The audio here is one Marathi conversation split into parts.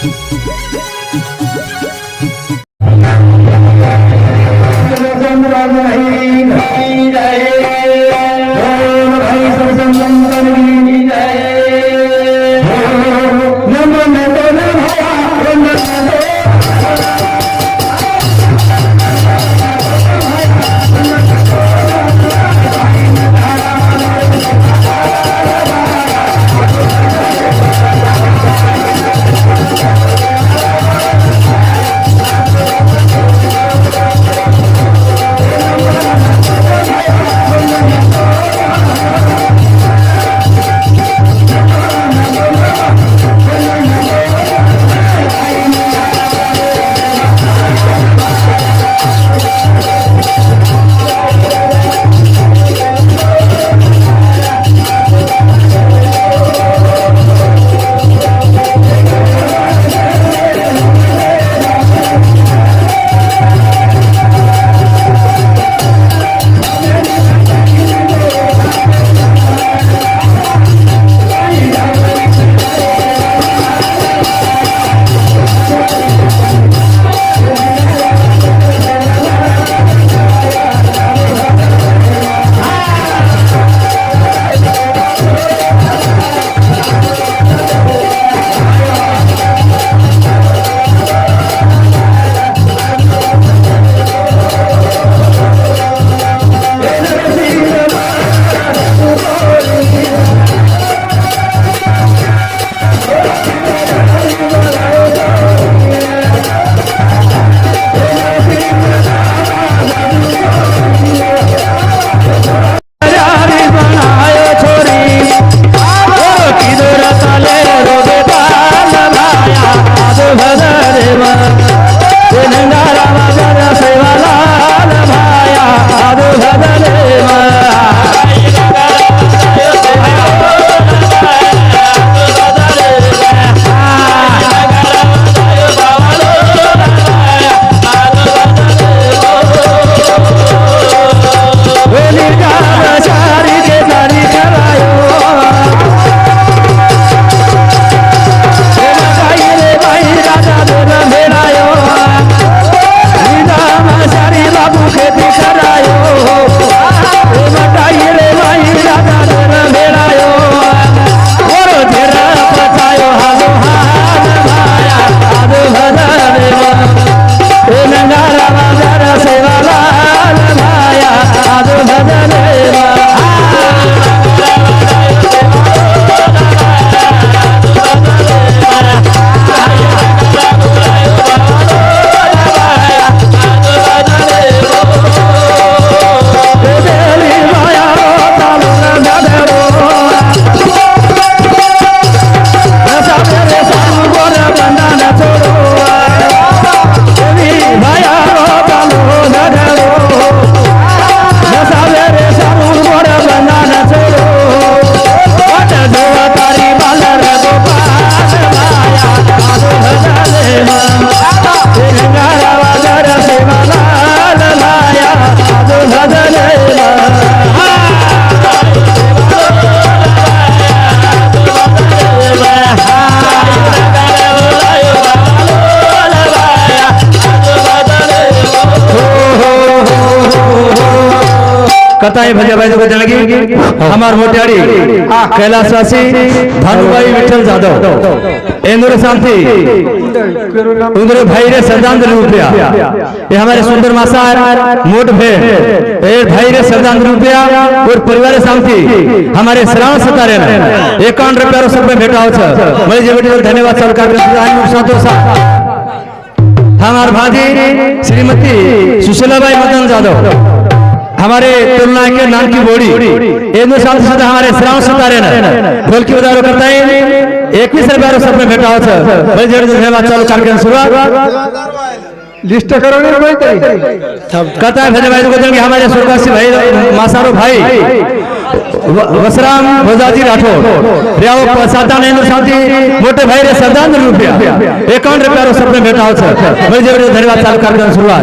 Amen. भजा भाई को लगी हमार मोटियाड़ी कैलाशवासी भानुभाई विठल जादव इंद्र शांति इंद्र भाई रे श्रद्धांजलि रुपया ये हमारे सुंदर मासा मोट भे ये भाई रे श्रद्धांजलि रुपया और परिवार शांति हमारे श्रावण सतारे एकाउंट रुपया सब में भेटा हो मैं जे धन्यवाद सरकार संतोष हमार भाजी श्रीमती सुशीलाबाई मदन जादव हमारे तुलना के नाम की बोड़ी एक साल से हमारे श्रावण सितारे ने। ढोल की बजारो करता है एकवीस रुपया सब में भेटा है बड़ी ज़ोर धन्यवाद चालू कार्यक्रम शुरुआत। लिस्ट करो नहीं कोई तरी। कहता है भजन भाई को देंगे हमारे स्वर्गवासी भाई मासारो भाई। वसराम भोजाजी राठौर। रियाओ साता नैनो शांति मोटे भाई रे श्रद्धांजलि रुपया। एकाउंट रुपया सब में भेटा है बड़ी ज़ोर धन्यवाद चालू कार्यक्रम शुरुआत।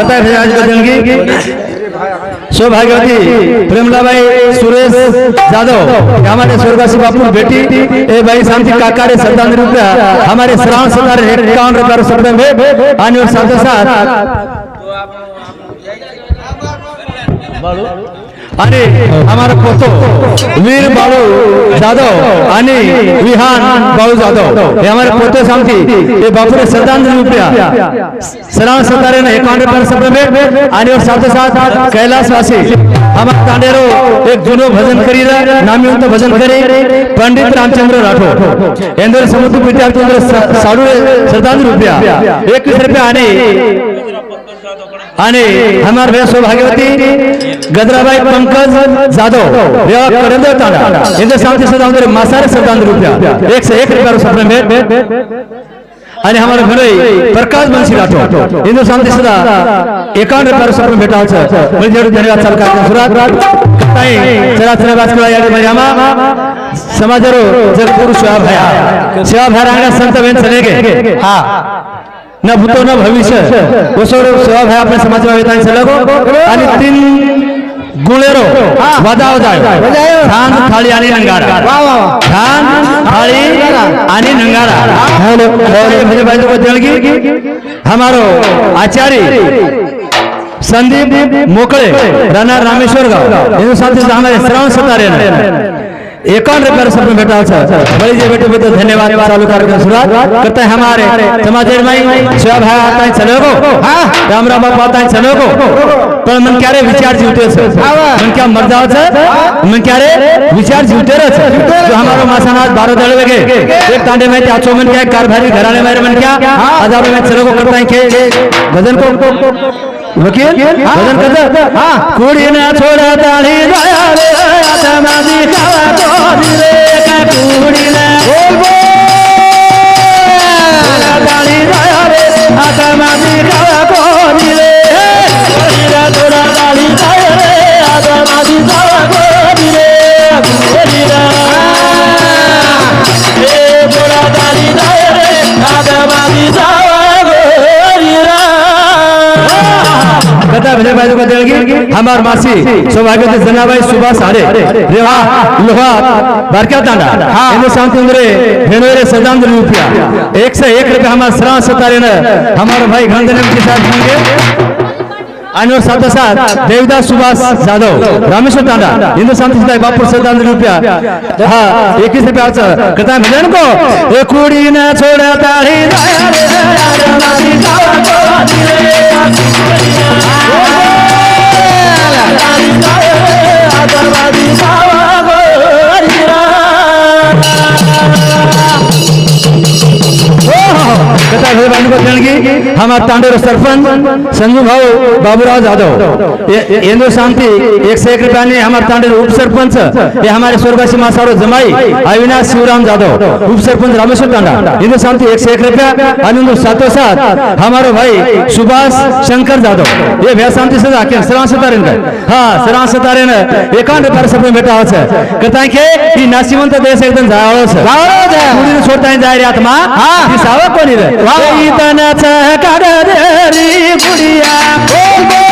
पता है आज बदल गई सौभाग्यवती प्रेमलाबाई सुरेश यादव हमारे स्वर्गवासी बापू बेटी, ए भाई शांति काका रे सत्तावन रुपया, हमारे श्रावण सत्तार एकावन रुपया सत्तर में आने और साथ साथ आणि आम्हाला पोतो वीर बाळू जाधव आणि विहान बाळू जाधव। हे आम्हाला पोते सांगते हे बापूरे श्रद्धांजली रुपया। श्रावण सतारे ने एकावन रुपया आणि साथ साथ कैलासवासी। हमारा तांडेरो एक जुनो भजन करी नामवंत भजन करे। पंडित रामचंद्र राठोड इंद्र समुद्र विद्यार्थी साडू श्रद्धांजली रुपया। एकवीस रुपया आणि आणि हमार भैया सौभाग्यवती। गजराबाई पंकज जाधव करंदर तांडा इनके साथ ही साथ हमारे मासारे सत्तावन रुपया एक से एक रुपया सत्र में અને અમારા ઘરે પ્રકાશ બંશી રાઠોડ હિન્દુ શાંતિ સદા એકાવન રૂપિયા સત્ર ભેટા છે મળી ધન્યવાદ સરકાર સુરત સરાસરા વાસકુળા યાદી મજામાં સમાચારો જગપુર શિવા ભયા શિવા ભયા રાણા સંત બેન સનેગે હા न भूतो न भविष्य वो सर्व सेवा भाई आपल्या समाजमा वेतांचे लगो आणि तीन ગુળેરો વધાવ જાય ધાન થાળી આની નંગારા. ધાન થાળી આની નંગારા. હેલો ભાઈ ભાઈ જળગી હમારો આચાર્ય સંદીપ મોકળે રાના રામેશ્વર ગાંવ. એનું સાથે સામે શ્રવણ સતારે एकाउंट रुपया सब में बेटा अच्छा, अच्छा बड़ी जी बेटे बेटे धन्यवाद। चालू कार्यक्रम शुरुआत करते हैं हमारे समाज भाई सब भाई आता है चलो को। हाँ, राम राम बाप आता है चलो को। पर मन क्या रे विचार जीते से? मन क्या मर्दा से मन क्या रे विचार जीते रहे से? जो हमारो मासानाथ बारो दल लगे। एक तांडे में क्या चौमन क्या कार भरी घराने में मन क्या? हज़ार में चलो को करता है के भजन को वकील? भजन करते हाँ? हाँ। कोड़ी ना छोड़ा दाढ़ी दया Sama di kawa हमार मासी सौभाग्य जनाबाई सुभाष सारे रेवा लोहा बारक्या तांडा। इन शांति उंदरे भेनोरे सदांजलि रुपया। एक से एक रुपया हमारे श्रावण सतारे ने हमारे भाई गांधी के साथ होंगे। आणि साथ साथ देवदास सुभाष जाधव रामेश्वर तांडा हिंदू शांति सदाई बापू श्रद्धांजलि रुपया। हाँ इक्कीस रुपया कहता है भजन को? ए कुड़ी न छोड़ा ताड़ी Oh. हमारा हम तांडोर सरपंच संजू भाऊ बाबूराव जाधव. इंदु शांति एक से एक रुपया ने हमारे तांडोर उप सरपंच ये हमारे स्वर्गासी मासारो जमाई अविनाश शिवराम जाधव. उप सरपंच रामेश्वर तांडा. इंदु शांति एक सौ एक रुपया आनंद सातों साथ हमारे भाई सुभाष शंकर जाधव. ये भैया शांति से जाके सरां सतारे हाँ? सरां सतारे ने एकांत पर सपने बैठा हो सर. कथा के ये नासिमंत देश एकदम जाओ सर. जाओ सर. छोड़ता है जाहिर आत्मा? हाँ। सावक कोनी रहे दैतन चकरी गुड़िया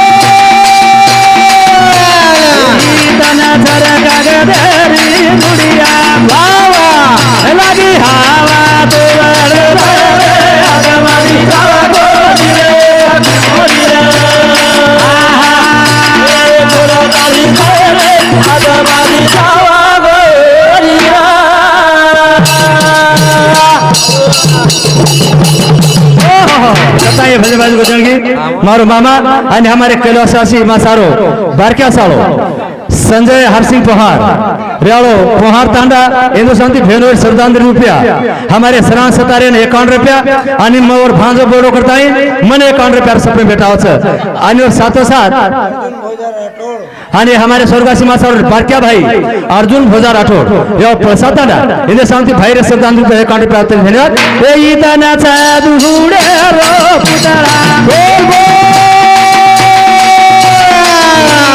महाराज को मारो मामा अन्य हमारे कैलाशासी मासारो बार सालो संजय हरसिंह पहाड़ रेवाड़ो पोहार तांडा हिंदू शांति भेनोर श्रद्धांजलि रुपया। हमारे सरान सतारे ने एकावन्न रुपया आणि मोर भांजो बोडो करता मन एकावन्न रुपया सपने भेटाव छ आणि और साथो। साथ आणि हमारे स्वर्गासी मासा बारक्या भाई अर्जुन भोजा राठोड या प्रसाद तांडा हिंदू शांति भाई रे श्रद्धांजलि रुपया एकावन्न रुपया आते धन्यवाद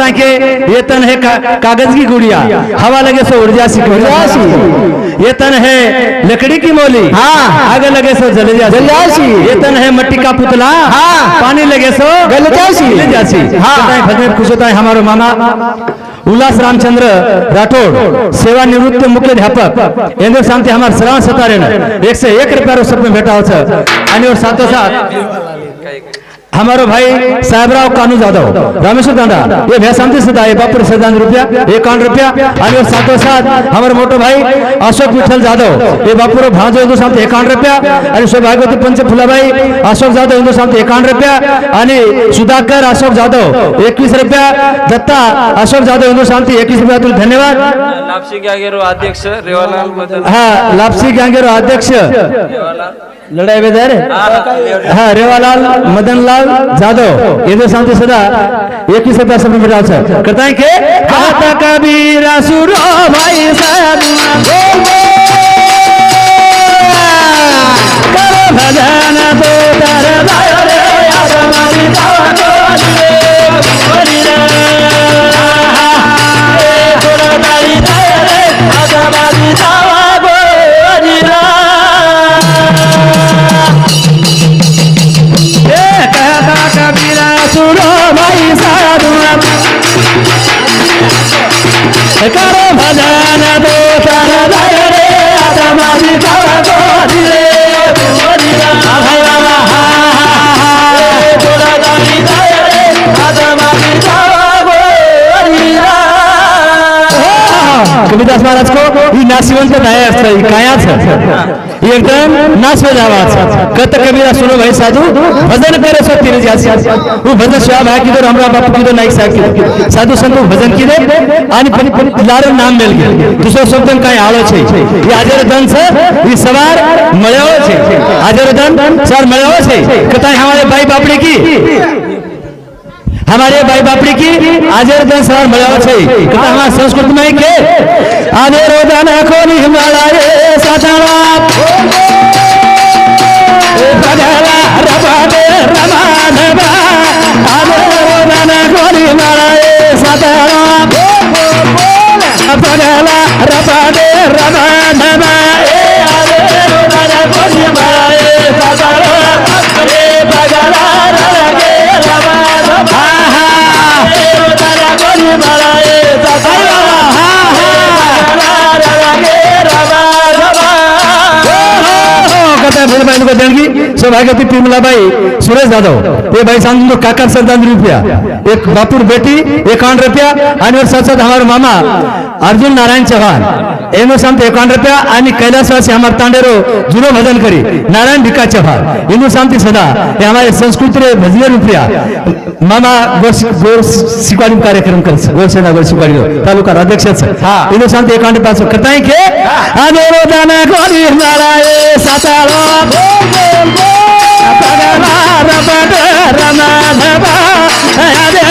है कि ये तन है का, कागज़ की गुड़िया। हवा लगे सो उड़ जासी उड़ जासी। ये तन है लकड़ी की मोली। हाँ। आग लगे सो जल जासी। ये तन है मट्टी का पुतला। हाँ। पानी लगे सो गल जासी। गल जासी। हाँ। भजन खुश होता है हमारो मामा। उल्लास रामचंद्र राठौड़ सेवानिवृत्त मुख्य अध्यापक। इंद्र शांति हमारे श्रवण सतारे एक से एक रुपया रो सब में भेटा हो और साथों साथ। हमारो भाई साहेबराव कानू जाधव रामेश्वर तांडा ये भैया शांति सदा है बापुर श्रद्धांजलि रुपया एकावन्न रुपया आणि और साथों साथ हमारे मोटो भाई अशोक विठल जाधव ये बापुर भांजो हिंदू शांति एकावन्न रुपया आणि सौभाग्यवती पंच फुलाबाई अशोक जाधव हिंदू शांति एकावन्न रुपया आणि सुधाकर अशोक जाधव एकवीस रुपया दत्ता अशोक जाधव हिंदू शांति एकवीस रुपया तुला धन्यवाद। लापसी गॅगेरो अध्यक्ष रेवालाल मदन हा लापसी गँगेरो अध्यक्ष। लड़ाई बेदर हाँ, हाँ, हाँ, हाँ? रेवालाल मदनलाल जादव ये तो शांति सदा। एक ही से सब बिठाओ है करता है के आता कभी सुरो भाई सन करो गोदी रे कविदास महाराज को ही नाशिवंत नाही असतं ही कायाच एकदम नाश हो जावा कत कबीरा सुनो भाई साधु भजन करे सो तेरे जासी वो भजन शिवा भाई की तो हमरा बापू की तो नाही साकी साधू संत भजन की दे आणि पण लारो नाम मेल गे दुसरो शब्द काय आलो છે એ હાજર ધન છે એ સવાર મળ્યો છે હાજર ધન સર મળ્યો છે કતા हमारे भाई बापड़ी की हमारे भाई बापड़ी की आज दन सवार मजावा संस्कृत में के आजेर ओदान कोनी हिमालय साजावा बदला रबाने रमानबा देणगी सौभाग्यवती पिमलाबाई सुरेश जाधव. ये भाई सांगतो काका सत्तावन्न रुपया एक बापूर बेटी एकावन्न रुपया आणि वर साथ साथ मामा अर्जुन नारायण चव्हाण. એનો સામતે એકાવન રૂપિયા અને કૈલાસવાસી અમાર તાંડેરો જૂનો ભજન કરી નારાયણ ભીકા ચવ્હાણ એનું શાંતિ સદા એ અમારી સંસ્કૃતિ રે ભજવે રૂપિયા મામા ગોર ગોર શીખવાડી કાર્યક્રમ કરશે ગોર સેના ગોર શીખવાડી તાલુકા અધ્યક્ષ છે એનું શાંતિ એકાવન પાછો કરતા કે આનેરો દાના ગોરી મારા એ સાતારો પગલા રબડ રમાનબા આનેરો દાના ગોરી મારા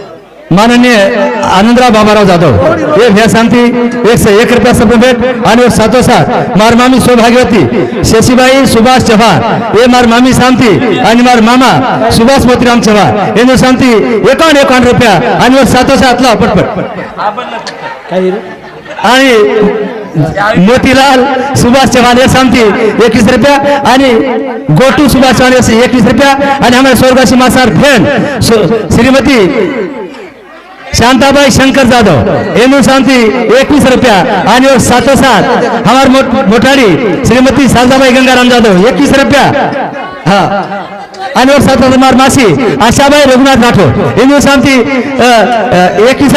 माननीय आनंदराव बाबाराव जाधव एक भैया शांति एक से एक रुपया सब भेट आणि साथो साथ मार मामी सौभाग्यवती शशीबाई सुभाष चव्हाण हे मार मामी सांगती आणि मार मामा सुभाष मोतीराम चव्हाण एनो सांगती एकावन्न एकावन्न रुपया आणि वर साथ लाव पटपट. आणि मोतीलाल सुभाष चव्हाण हे शांती एकवीस रुपया आणि गोटू सुभाष चव्हाण एकवीस रुपया आणि आम्हाला स्वर्गाची मासार फ्रेंड श्रीमती शांताबाई शंकर जाधव एनु शांति इक्कीस रुपया और साथो साथ हमारे मोटाड़ी श्रीमती शांताबाई गंगाराम जाधव इक्कीस रुपया. हाँ. आशा भाई मासी, आशाबाई रघुनाथ राठौर हिंदू शांति एक ही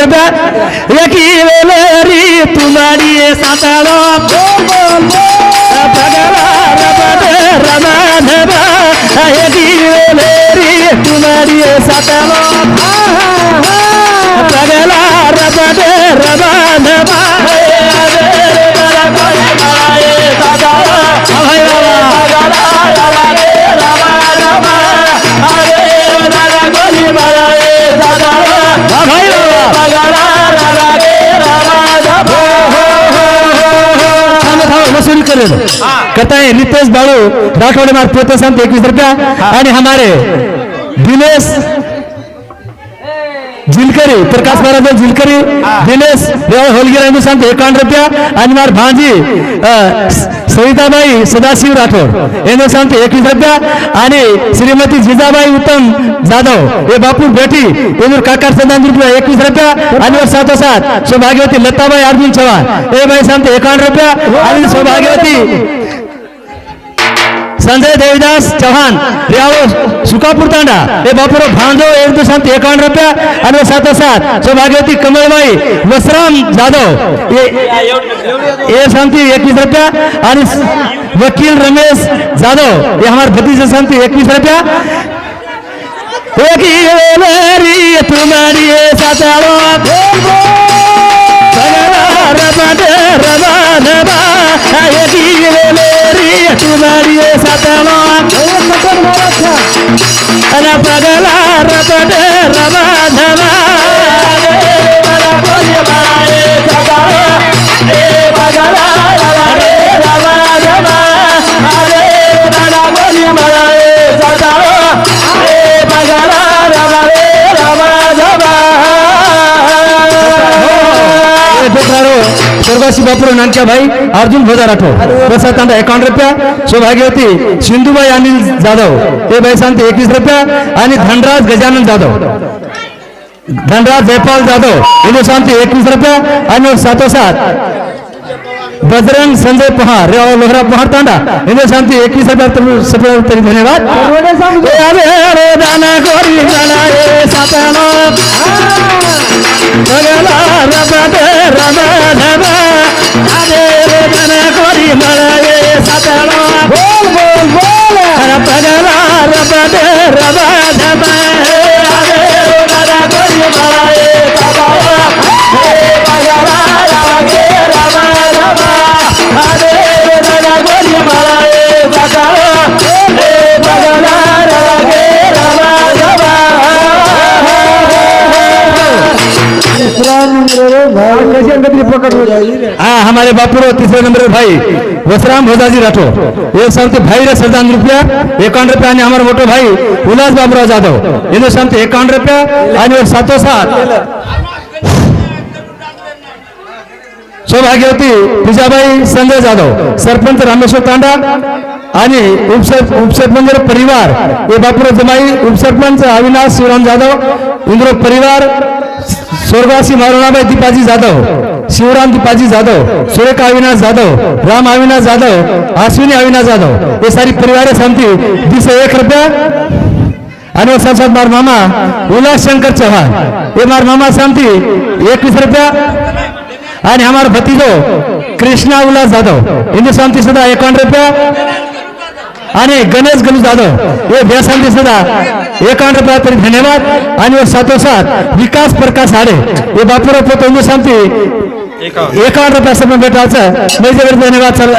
तुम्हारी सातारो पगला रबड रमानबा वसूल करेल करता है नितेश बाळू राठौड़े मार्ग प्रोत्साहन एकवीस रुपया आणि हमारे दिनेश झिलकरी प्रकाश महाराज झिलकरी दिनेश होलगिरा सांगतो एकावन्न रुपया. आणि मार भांजी सविताबाई सदाशिव राठोड. यांनी सांगतो एकवीस रुपया. आणि श्रीमती जिजाबाई उत्तम जाधव हे बापू बेटी येऊन काकार सदान रुपया एकवीस रुपया. आणि सातो सात सौभाग्यवती लताबाई अर्जुन चव्हाण. हे बाई सांगतो एकावन्न रुपया. आणि सौभाग्यवती संजय देवीदास चव्हाण रेवाळो सुकापूर तांडा हे बापुरो भांजो, एक रुपया आणि सात सौभाग्यवती वसराम जाधव हे- एकवीस रुपया वकील रमेश जाधव हे हमारे भतीजे सांगती एकवीस रुपया। वकील तुम्हारी மேரிய சதனம் பகல ரபட ரமாதமா रमण बापूर बापूराव नानक्याभाई अर्जुन भोजा राठोड. प्रसाद तांडा एकावन्न रुपया. सौभाग्यवती सिंधुबाई अनिल जाधव. ते बाई सांगते एकवीस रुपया. आणि धनराज गजानन जाधव. धनराज जयपाल जाधव. हिंदू सांगते एकवीस रुपया. आणि सातोसात. बजरंग संजय पहाड़ रे और लोहरा पहाड़ तांडा। इन शांति एक ही सरदार तुम सरदार तेरी धन्यवाद। अरे अरे दाना गोरी दाना ये सपनो रगला रबा दे रबा धबा अरे रे दाना गोरी मरा ये सपनो बोल बोल बोल। रबा रबा दे रबा हाँ हमारे बापूरो तीसरे नंबर भाई। वसराम भोजाजी राठोड एक सांगते भाई रे सरदान रुपया। एकावन्न रुपया आणि हमारा मोठे भाई उल्हास बाबूराव जाधव। यांना सांगते एकावन्न रुपया आणि एक सातोसात सौभाग्यवती तुझाबाई संजय जाधव सरपंच रामेश्वर तांडा आणि उपसर उपसरपंच परिवार हे बापूराव जमाई उपसरपंच अविनाश शिवराम जाधव इंद्र परिवार स्वर्गवासी मारुणाबाई दीपाजी जाधव शिवराम दीपाजी जाधव सुरेख अविनाश जाधव राम अविनाश जाधव अश्विनी अविनाश जाधव हे सारी परिवार समती दिसे एक रुपया. आणि हो सांसद मार मामा उल्हास शंकर चव्हाण हे मार मामा सांगती एकवीस रुपया. आणि हमार भतीजो कृष्णा उल्हास जाधव हिंदू शांती सुद्धा एकावन्न रुपया. आणि गणेश गणू जाधव हे व्यासांती सुद्धा रुपया तरी धन्यवाद. आणि व सातोसात विकास प्रकाश हाडे हे बापूराव पोत हिंदू शांती एकावन्न रुपया समोर भेटायचं म्हणजे धन्यवाद. सर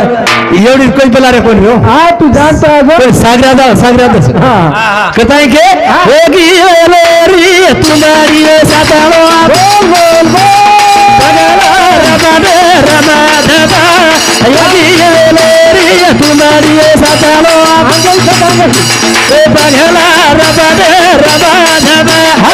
एवढी कोण बोला रे कोण हो? हा तू जाणता अगं सागरा दा सागरा हा. कताई के? होगी ओलोरी तुम्हारी सातालो बोल बोल बोल. रबा रबा रबा होगी ओलोरी तुम्हारी सातालो ए बघला रबा दे रबा रबा हा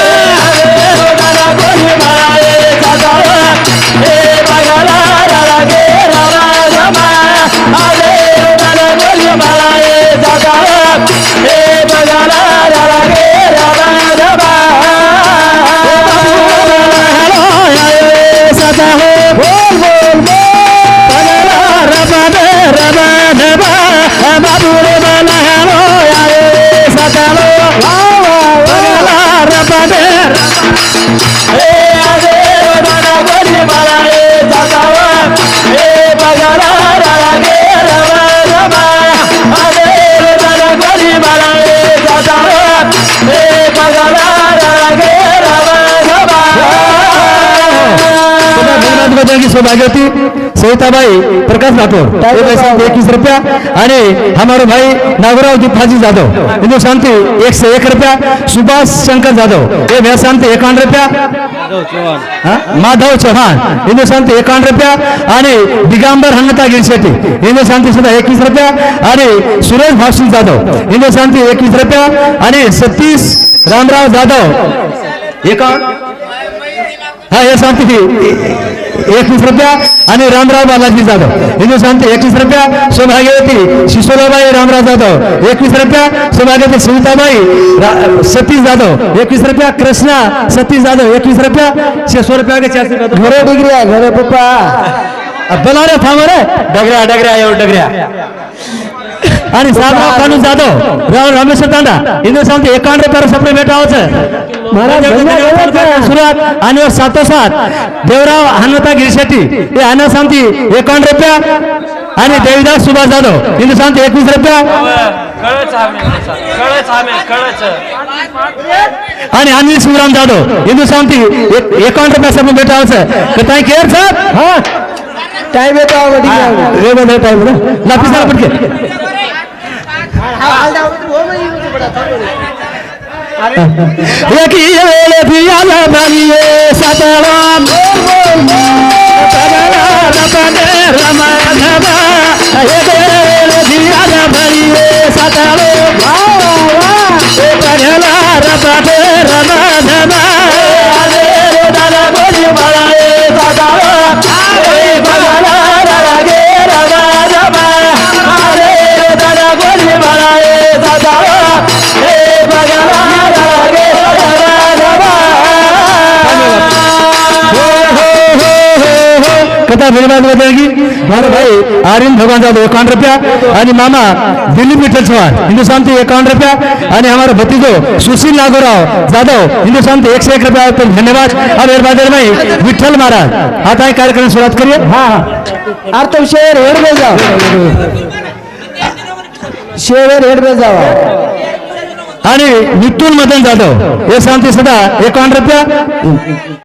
की सौभाग्यवती सविताबाई प्रकाश राठोड हे एकवीस रुपया. आणि हमारे भाई नागराव दीपाजी जाधव हिंदू शांति एक से एक रुपया. सुभाष शंकर जाधव हे भैया शांति एकावन्न रुपया. माधव चव्हाण हिंदू शांति एकावन्न रुपया. आणि दिगांबर हंगता गिरशेटी हिंदू शांति सुद्धा एकवीस रुपया. आणि सुरेश भावसिंग जाधव हिंदू शांति एकवीस रुपया. आणि सतीश रामराव जाधव एकावन्न. हा हे शांती. एकवीस रुपया आणि रामराव बालाजी जाधव. हिंदू शांती एकवीस रुपया सौभाग्यवती शिशोराबाई रामराव जाधव. एकवीस रुपया सौभाग्यवती सुनीताबाई सतीश जाधव. एकवीस रुपया कृष्णा सतीश जाधव. एकवीस रुपया छे सौ रुपया के चार घरे डिग्री आहे घरे पप्पा. बोला रे थांब रे. डगऱ्या डगऱ्या एवढं डगऱ्या. आणि साहेबराव कानू जाधव. राव रामेश्वर तांडा. हिंदू शांती एकावन्न रुपयावर सपने भेटावचं. सुरुवात. आणि वर सातोसात. देवराव हनुता गिरशेट्टी. हे अन्न शांती एकावन्न रुपया आणि देवीदास सुभाष जाधव. हिंदू शांती एकवीस रुपया. आणि अनिल शिवराम जाधव. हिंदू शांती एक- एकावन्न रुपया सपने भेटावचं तर काय केअर सर हा. टाइम है तो आओ ठीक हाँ, है रे बंदर टाइम है ना? पिसा पड़ के। एक ये वेले पिया ना बनिए सतराम। सतरा रमा एक वेले पिया ना बनिए सतराम वाह वाह रमने धन्यवाद बदलगी मारो भाई आर्यन भगवान जादव एकावन्न रुपया आणि मामा दिलीप विठ्ठल चव्हाण हिंदुस्तानचे एकावन्न रुपया आणि हमारा भतीजो सुशील नागोराव जाधव हिंदुस्तान से एक से एक रुपया तो धन्यवाद। अब बादल में विठ्ठल महाराज आता है कार्यक्रम की शुरुआत करिए। हा हा। तुम शेर हेड में जाओ। शेर हेड में जाओ। आणि नितुल मदन जाधव हे शांती सदा एकावन्न रुपया।